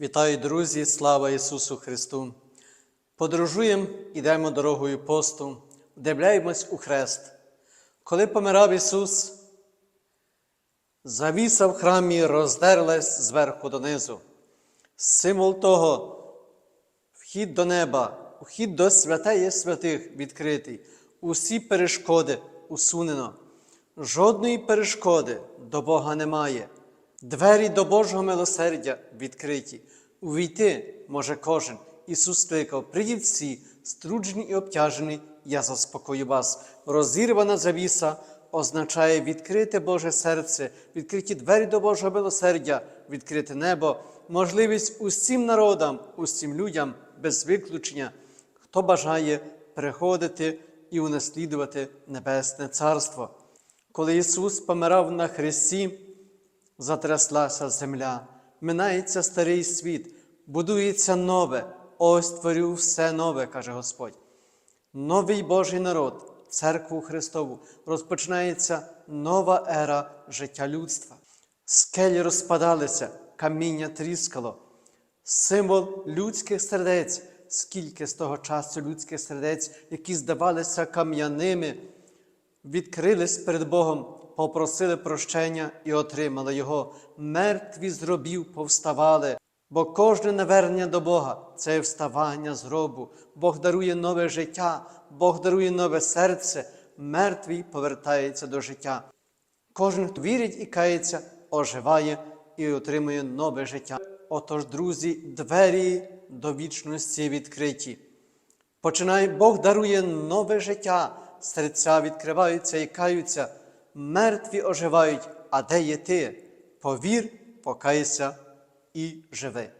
Вітаю, друзі! Слава Ісусу Христу! Подорожуємо, ідемо дорогою посту, вдивляємось у хрест. Коли помирав Ісус, завіса в храмі роздерлась зверху донизу. Символ того, вхід до неба, вхід до святеє святих відкритий, усі перешкоди усунено. Жодної перешкоди до Бога немає. Двері до Божого милосердя відкриті. Увійти може кожен. Ісус кликав, прийдіть всі, струджені і обтяжені, я заспокою вас. Розірвана завіса означає відкрите Боже серце, відкриті двері до Божого милосердя, відкрите небо, можливість усім народам, усім людям без виключення, хто бажає приходити і унаслідувати Небесне Царство. Коли Ісус помирав на хресті, затряслася земля, минається старий світ, будується нове. Ось творю все нове, каже Господь. Новий Божий народ, церкву Христову, розпочинається нова ера життя людства. Скелі розпадалися, каміння тріскало. Символ людських сердець, скільки з того часу людських сердець, які здавалися кам'яними, відкрились перед Богом, попросили прощення і отримали Його. Мертві з гробів повставали, бо кожне навернення до Бога це вставання з гробу. Бог дарує нове життя, Бог дарує нове серце, мертвий повертається до життя. Кожен, хто вірить і кається, оживає і отримує нове життя. Отож, друзі, двері до вічності відкриті. Починає, Бог дарує нове життя, серця відкриваються і каються, мертві оживають, а де є ти? Повір, покайся і живи.